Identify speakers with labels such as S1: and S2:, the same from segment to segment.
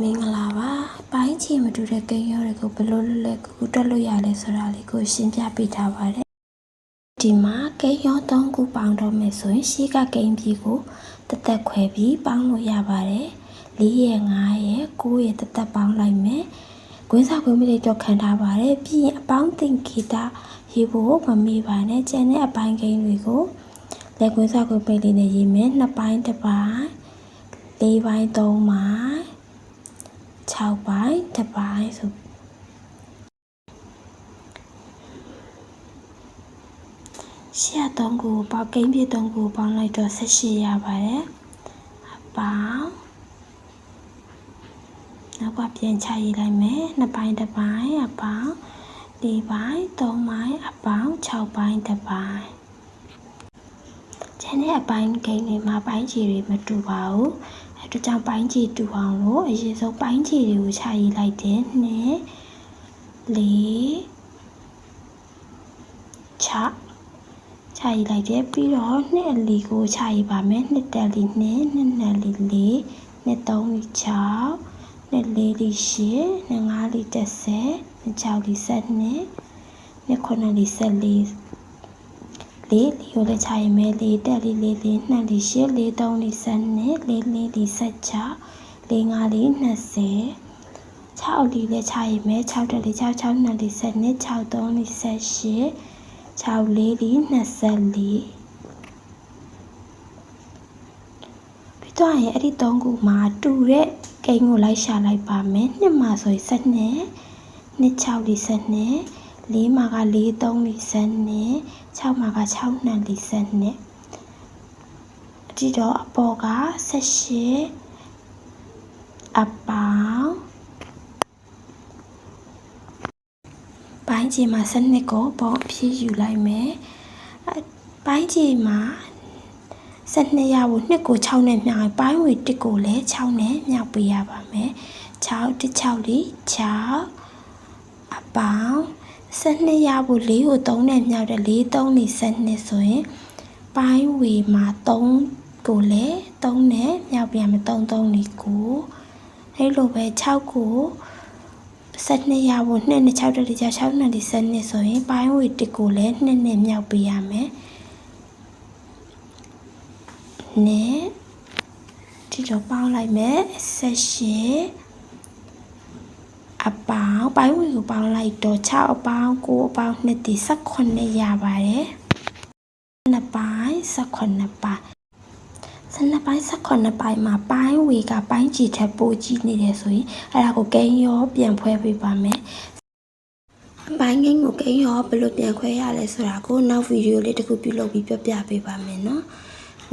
S1: မင်္ဂလာပါပိုင်းချီမတူတဲ့ကိန်းရောတွေကိုဘယ်လိုလွတ်လပ်ကူကူတက်လို့ရလဲဆိုတာလေးကိုရှင်းပြပေးထားပါတယ်ဒီမှာကိန်းရော၃ခုပေါင်းတော့မယ်ဆိုရင်ရှေ့ကကိန်းပြီးကိုတစ်သက်ခွဲပြီးပေါင်းလို့ရပါတယ်၄ရဲ့၅ရဲ့၉ရဲ့တစ်သက်ပေါင်းလိုက်မယ်ကွင်းစားကွင်းမလေးတော့ခံထားပါတယ်ပြီးရင်အပေါင်းတင်ဂီတာရေးဖို့မမေ့ပါနဲ့ကျန်တဲ့အပိုင်းကိန်းတွေကိုလက်ကွင်းစားကွင်းပိတ်လေးနဲ့ရေးမယ်နှစ်ပိုင်းတစ်ပိုင်း၄ပိုင်း၃ပိုင်း 6ပိုင်းတစ်ပိုင်းဆိုရှေ့3ခုပေါက်ကိန်းပြ3ခုပေါင်းလိုက်တော့18ရပါတယ်အပေါင်းနောက်ကပြန်ချရေးလိုက်မယ်2ပိုင်းတစ်ပိုင်းအပေါင်း4ပိုင်း3ပိုင်းအပေါင်း6ပိုင်းတစ်ပိုင်းကျန်တဲ့အပိုင်းဂိမ်းတွေမှာပိုင်းခြေတွေမတူပါဘူးအဲ ဒါကြောင့်ပိုင်းခြေတူအောင်လို့အရင်ဆုံးပိုင်းခြေတွေကိုခြာရေးလိုက်တယ်နှစ်လေး6ခြာရေးလိုက်တယ်ပြီးတော့နှစ်အလီကိုခြာရေးပါမယ်နှစ်တက်လီနှစ်နှစ်နယ်လီလေးနှစ်သုံးလီ6နှစ်လေးလီ8နှစ်ငါးလီ30နှစ်6လီ7နှစ်9လီ14လေး လေးလေးကိုလည်းခြာရင်မဲလေးတက်လေးလေးလေးနှက်လေးရှစ်လေးသုံးလေးဆယ်နှစ်လေးလေးလေးဆက်ချလေးငါးလေး20 6လီလည်းခြာရင်မဲ6တက်လေး6 6နှစ်လေး10နှစ်6 3လေး18 6လေးလေး24ပြီးတော့ရင်အဲ့ဒီ၃ခုမှာတူတဲ့ကိန်းကိုလိုက်ရှာလိုက်ပါမယ်နှစ်မှာဆိုရင်7နှစ်26 12 ၄မှာက4 3လီ12 6မှာက6နှစ်လီ12အတိတော့အပေါ်က18အပေါင်းပိုင်းခြေမှာ12ကိုပေါ့ဖြည့်ယူလိုက်မယ်ပိုင်းခြေမှာ12ရဖို့2ကို6နဲ့မြှောက်ပိုင်းဝေ1ကိုလည်း6နဲ့မြှောက်ပေးရပါမယ်6 16လီ6အပေါင်း 12ရဖို့4ကို3နဲ့မြောက်တယ်4 3နေ12ဆိုရင်ပိုင်းဝေမှာ3ကိုလည်း3နဲ့မြောက်ပြန်မယ်3 3နေ9အဲ့လိုပဲ6ကို12ရဖို့2နဲ့6တက်ကြ6နဲ့12ဆိုရင်ပိုင်းဝေ1ကိုလည်း2နဲ့မြောက်ပေးရမယ်နဲ့ဒီတော့ပေါင်းလိုက်မယ်18 အပေါင်းပိုင်းဝင်ကိုပေါင်းလိုက်တော့6အပေါင်း9အပေါင်း2ဒီ18ရပါတယ်နှစ်ပိုင်း18ပိုင်းစနပိုင်း18ပိုင်းမှာပိုင်းဝေကပိုင်းကြည်ထက်ပိုကြီးနေတယ်ဆိုရင်အဲ့ဒါကိုဂိမ်းရောပြန်ဖွဲပေးပါမယ်ပိုင်းငင်းကိုဂိမ်းရောဘယ်လိုပြန်ခွဲရလဲဆိုတာကိုနောက်ဗီဒီယိုလေးတစ်ခုပြုလုပ်ပြီးပြပြပေးပါမယ်နော်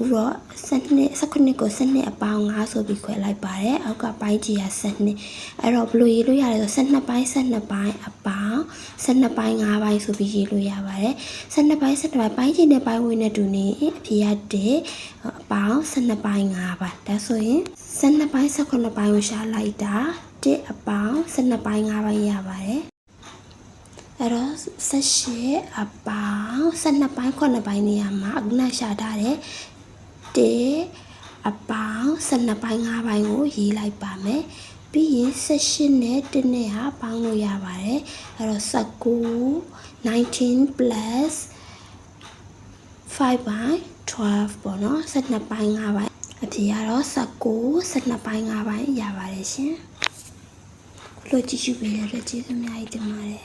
S1: ဥတော့စနစ်စခုနှစ်ကိုစနစ်အပေါင်း9ဆိုပြီးခွဲလိုက်ပါတယ်အောက်ကပိုင်းကြီးရစနစ်အဲ့တော့ဘယ်လိုရေးလို့ရလဲဆို12ပိုင်း12ပိုင်းအပေါင်း12ပိုင်း9ပိုင်းဆိုပြီးရေးလို့ရပါတယ်12ပိုင်း12ပိုင်းပိုင်းကြီးနဲ့ပိုင်းဝင်နဲ့တူနေအဖြေရတဲ့အပေါင်း12ပိုင်း9ပိုင်းဒါဆိုရင်12ပိုင်း19ပိုင်းကိုရှာလိုက်တာ1အပေါင်း12ပိုင်း9ပိုင်းရပါတယ်အဲ့တော့18အပေါင်း12ပိုင်း9ပိုင်းနေရာမှာအခုနရှာထားတဲ့ 1အပေါင်း12ပိုင်း5ပိုင်းကိုရေးလိုက်ပါမယ်ပြီးရင်18နဲ့1နဲ့ဟာပေါင်းလို့ရပါတယ်အဲ့တော့19 19 plus 5 by 12ပေါ့နော်12ပိုင်း5ပိုင်းအဖြေကတော့19 12ပိုင်း5ပိုင်းရပါတယ်ရှင်လို့ကြည့်ရှုပေးတဲ့အတွက်ကျေးဇူးအများကြီးတင်ပါတယ်